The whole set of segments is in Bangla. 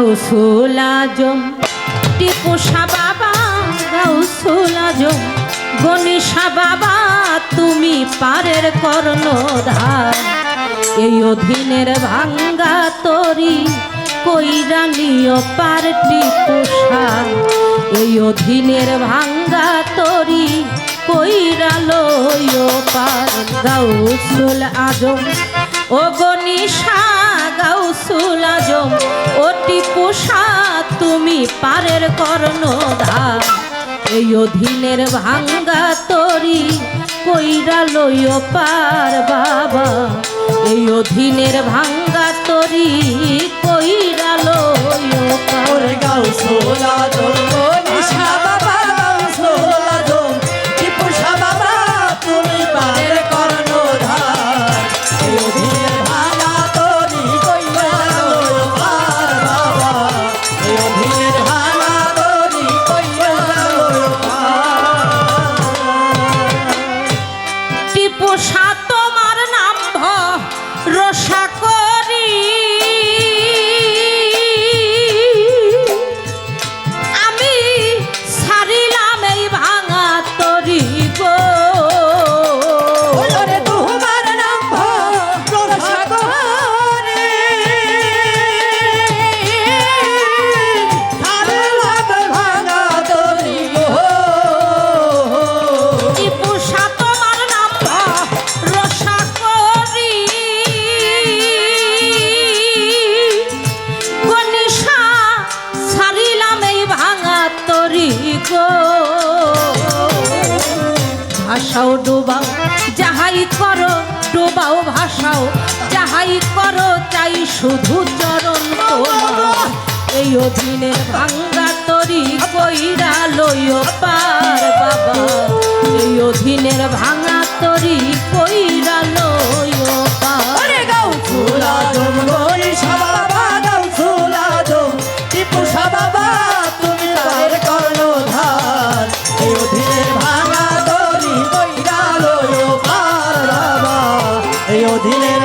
গাউসুল আজম। টিপু শাহ বাবা গাউসুল আজম। গণিসা বাবা, তুমি পারের কর্ণধার। এই অধীনের ভাঙ্গা তরি কইরা নিয় পার টিপু শাহ এই অধীনের ভাঙ্গা তরি কইরা লইও পার। গাউসুল আজম। ও গনিশা গাউসুল আজম। শাহ তুমি পারের কর্ণধার। এই অধীনের ভাঙ্গা তরি কইরা লইও পার বাবা। এই অধীনের ভাঙ্গা তরি ভাষাও ডোবাও, যাহাই করো ডোবাও ভাষাও, যাহাই করো চাই শুধু চরণ এই অধীনের ভাঙ্গা তরি কইরা লইও পার। এই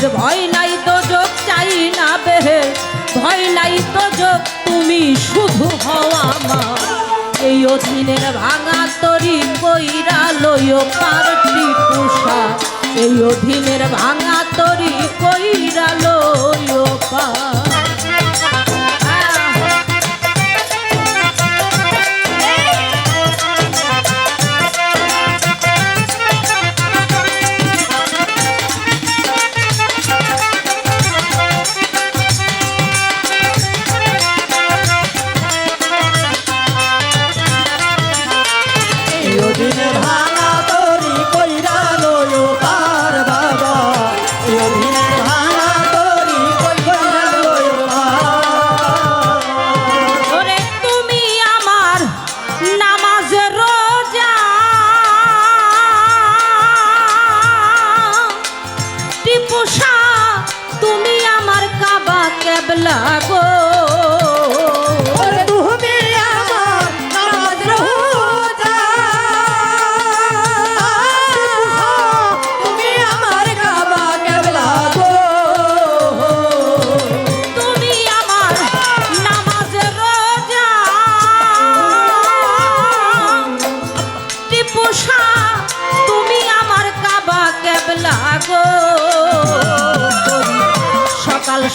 না বেহের ভয় নাই তো যোগ চাই না বেহের ভয় নাই তো যোগ তুমি শুধু হও মা এই অধীনের ভাঙা তরি কইরা লইও পারটি পোষা এই অধীনের ভাঙা তরি কইরা লইও পার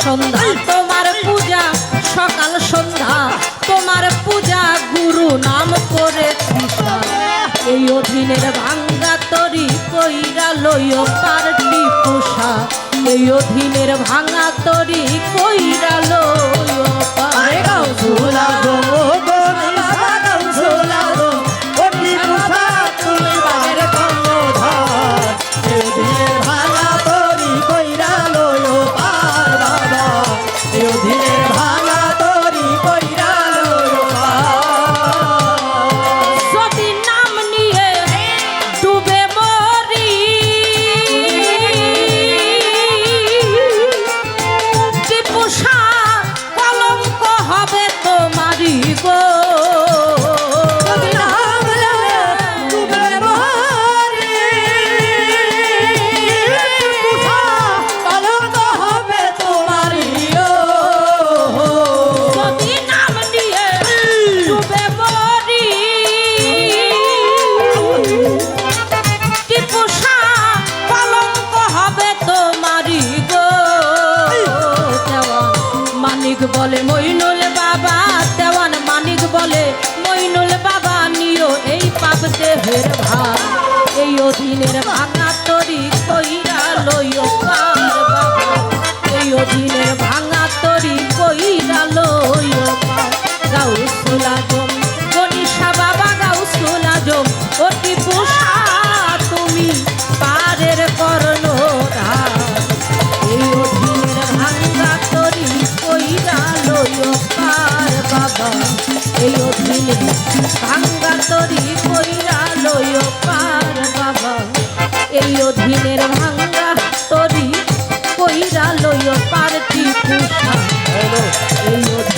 সন্ধ্যা। তোমার পূজা, সকাল সন্ধ্যা। তোমার পূজা, গুরু নাম করে এই অধীনের ভাঙ্গা তরি কইরা লইও পারটি পোষা এই অধীনের ভাঙ্গা তরি কইরা লই Eu digo. বলে, মইনুল বাবা, দেওয়ান মানিক বলে, মইনুল বাবা, নিও এই পাপ দেহের ভাগ এই অধীনের ভাঙা তরি কইরা লই এই অধীনের ভাঙ্গা তরি কইরা লইও পারতি এই অধীন